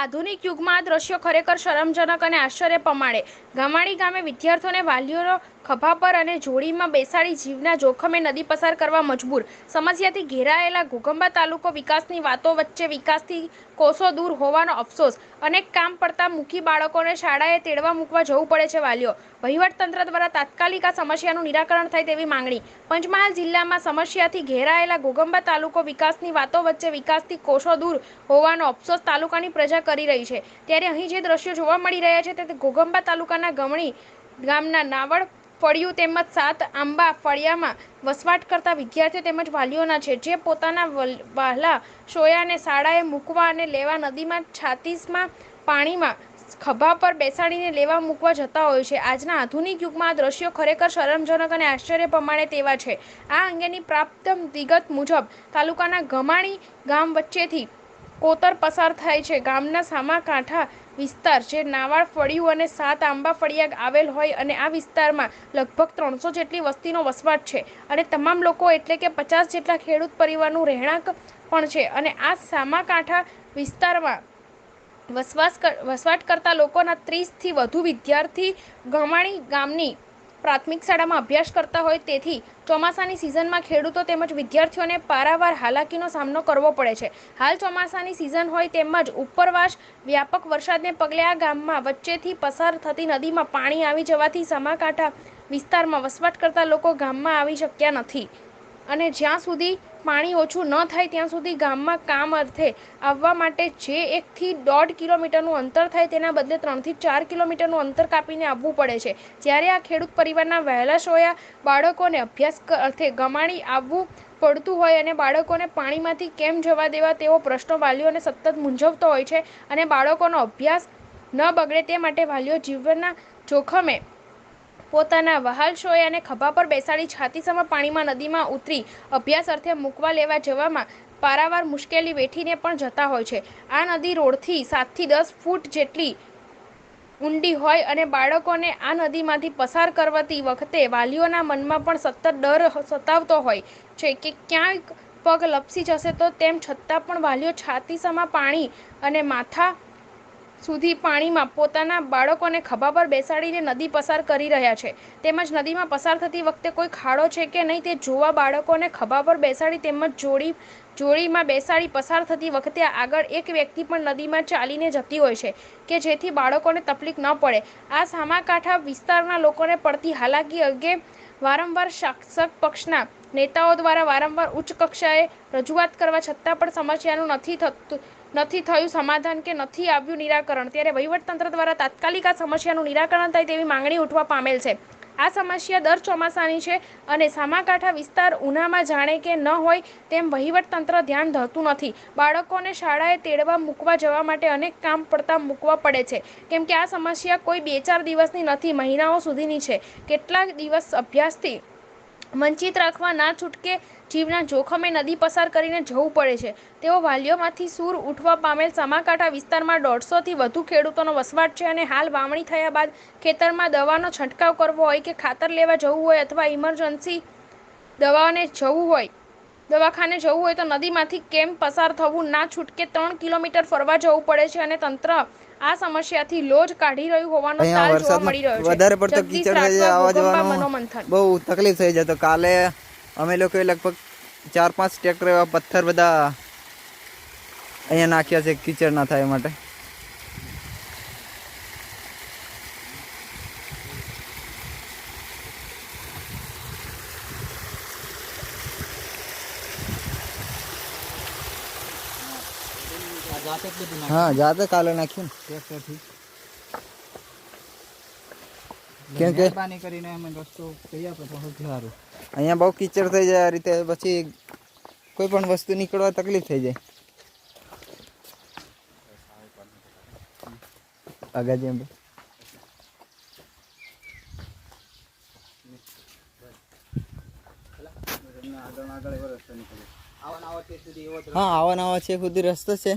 આધુનિક યુગમાં આ દ્રશ્યો ખરેખર શરમજનક અને આશ્ચર્ય પમાડે. ગમાણી ગામે વિદ્યાર્થીઓને વાલીઓનો ખભા પર અને જોડીમાં બેસાડી જીવના જોખમે નદી પસાર કરવા મજબૂર. સમસ્યાથી ઘેરાયેલા ઘોગંબા તાલુકો વિકાસની વાતો વચ્ચે વિકાસથી કોસો દૂર હોવાનો અફસોસ. અનેક કામ પડતા મૂકી બાળકોને શાળાએ તેડવા મૂકવા જવું પડે છે વાલીઓ. વહીવટતંત્ર દ્વારા તાત્કાલિક આ સમસ્યાનું નિરાકરણ થાય તેવી માંગણી. પંચમહાલ જિલ્લામાં સમસ્યાથી ઘેરાયેલા ઘોગંબા તાલુકો વિકાસની વાતો વચ્ચે વિકાસથી કોષો દૂર હોવાનો અફસોસ તાલુકાની પ્રજા કરી રહી છે. ત્યારે અહીં જે દ્રશ્યો જોવા મળી રહ્યા છે તે ઘોગંબા તાલુકાના ગમણી ગામના નાવડ ફળિયું તેમજ સાત આંબા ફળિયામાં વસવાટ કરતા વિદ્યાર્થીઓ તેમજ વાલીઓના છે. જે પોતાના વહાલા સોયાને શાળાએ મૂકવા અને લેવા નદીમાં છાતીસમાં પાણીમાં ખભા પર બેસાડીને લેવા મૂકવા જતા હોય છે. આજના આધુનિક યુગમાં આ દ્રશ્યો ખરેખર શરમજનક અને આશ્ચર્ય પ્રમાણે તેવા છે. આ અંગેની પ્રાપ્ત વિગત મુજબ તાલુકાના ગમાણી ગામ વચ્ચેથી કોતર પસાર થાય છે. ગામના સામા કાંઠા વિસ્તાર જે નાવાળ ફળિયું અને સાત આંબા ફળિયા આવેલ હોય અને આ વિસ્તારમાં લગભગ ત્રણસો જેટલી વસ્તીનો વસવાટ છે અને તમામ લોકો એટલે કે પચાસ જેટલા ખેડૂત પરિવારનું રહેણાંક પણ છે અને આ સામાકાંઠા વિસ્તારમાં વસવાસ વસવાટ કરતા લોકોના ત્રીસથી વધુ વિદ્યાર્થી ગમાણી ગામની પ્રાથમિક શાળામાં અભ્યાસ કરતા હોય તેથી ચોમાસાની સિઝનમાં ખેડૂતો તેમજ વિદ્યાર્થીઓને પારાવાર હાલાકીનો સામનો કરવો પડે છે. હાલ ચોમાસાની સિઝન હોય તેમજ ઉપરવાસ વ્યાપક વરસાદને પગલે આ ગામમાં વચ્ચેથી પસાર થતી નદીમાં પાણી આવી જવાથી સમાકાંઠા વિસ્તારમાં વસવાટ કરતા લોકો ગામમાં આવી શક્યા નથી. અને જ્યાં સુધી પાણી ઓછું ન થાય ત્યાં સુધી ગામમાં કામ અર્થે આવવા માટે જે એકથી દોઢ કિલોમીટરનું અંતર થાય તેના બદલે ત્રણથી ચાર કિલોમીટરનું અંતર કાપીને આવવું પડે છે. જ્યારે આ ખેડૂત પરિવારના વહેલા સોયા બાળકોને અભ્યાસ અર્થે ગમાડી આવવું પડતું હોય અને બાળકોને પાણીમાંથી કેમ જવા દેવા તેવો પ્રશ્નો વાલીઓને સતત મૂંઝવતો હોય છે અને બાળકોનો અભ્યાસ ન બગડે તે માટે વાલીઓ જીવનના જોખમે પોતાના વહાલ અને ખભા પર બેસાડી છાતીસમાં પાણીમાં નદીમાં ઉતરી અભ્યાસ અર્થે મૂકવા લેવા જવામાં પારાવાર મુશ્કેલી વેઠીને પણ જતા હોય છે. આ નદી રોડથી સાતથી દસ ફૂટ જેટલી ઊંડી હોય અને બાળકોને આ નદીમાંથી પસાર કરવાતી વખતે વાલીઓના મનમાં પણ સતત ડર સતાવતો હોય છે કે ક્યાંક પગ લપસી જશે તો તેમ છતાં પણ વાલીઓ છાતીસમાં પાણી અને માથા સુધી પાણીમાં પોતાના બાળકોને ખભા પર બેસાડીને નદી પસાર કરી રહ્યા છે. તેમજ નદીમાં પસાર થતી વખતે કોઈ ખાડો છે કે નહીં તે જોવા બાળકોને ખભા પર બેસાડી તેમજ જોડી, જોડીમાં બેસાડી પસાર થતી વખતે આગળ એક વ્યક્તિ પણ નદીમાં ચાલીને જતી હોય છે કે જેથી બાળકોને તકલીફ ન પડે. આ સામાકાંઠા વિસ્તારના લોકોને પડતી હાલાકી અંગે વારંવાર શાસક પક્ષના નેતાઓ દ્વારા વારંવાર ઉચ્ચ કક્ષાએ રજૂઆત કરવા છતાં પણ સમસ્યાનું નથી થતું નથી થયું, સમાધાન કે નથી આવ્યું નિરાકરણ. ત્યારે વહીવટતંત્ર દ્વારા તાત્કાલિક આ સમસ્યાનું નિરાકરણ થાય તેવી માંગણી ઉઠવા પામેલ છે. આ સમસ્યા દર ચોમાસાની છે અને સામાકાંઠા વિસ્તાર ઉનામાં જાણે કે ન હોય તેમ વહીવટતંત્ર ધ્યાન ધરતું નથી. બાળકોને શાળાએ તેડવા મૂકવા જવા માટે અનેક કામ પડતા મૂકવા પડે છે. કેમ કે આ સમસ્યા કોઈ બે ચાર દિવસની નથી, મહિનાઓ સુધીની છે. કેટલાક દિવસ અભ્યાસથી વંચિત રાખવા ના છૂટકે જીવના જોખમે નદી પસાર કરીને જવું પડે છે. તેઓ વાલીઓમાંથી સૂર ઉઠવા પામેલ સામાકાંઠા વિસ્તારમાં દોઢસોથી વધુ ખેડૂતોનો વસવાટ છે અને હાલ વાવણી થયા બાદ ખેતરમાં દવાનો છંટકાવ કરવો હોય કે ખાતર લેવા જવું હોય અથવા ઇમરજન્સી દવાઓને જવું હોય દવાખાને જવું હોય તો નદીમાંથી કેમ પસાર થવું ના છૂટકે ત્રણ કિલોમીટર ફરવા જવું પડે છે અને તંત્ર આ સમસ્યાથી લોજ કાઢી રહ્યું હોવાનો તાલ જોવા મળી રહ્યો છે. વધારે પડતો કીચડ થઈ જાય આવવા જવાનું બહુ તકલીફ થઈ જાય તો કાલે અમે લોકોએ લગભગ ચાર પાંચ ટ્રેક્ટર એવા પથ્થર બધા અહીંયા નાખ્યા છે કીચડ ના થાય માટે હા જાતે કાલે નાખ્યું ને. કેમ કે? કરીને અમે રસ્તો કહી આપો તો સારું. અહીંયા બહુ કીચડ થઈ જાય આ રીતે પછી કોઈ પણ વસ્તુ નીકળવા તકલીફ થઈ જાય. આગળ જેમ હા આવા નવા છે સુધી રસ્તો છે.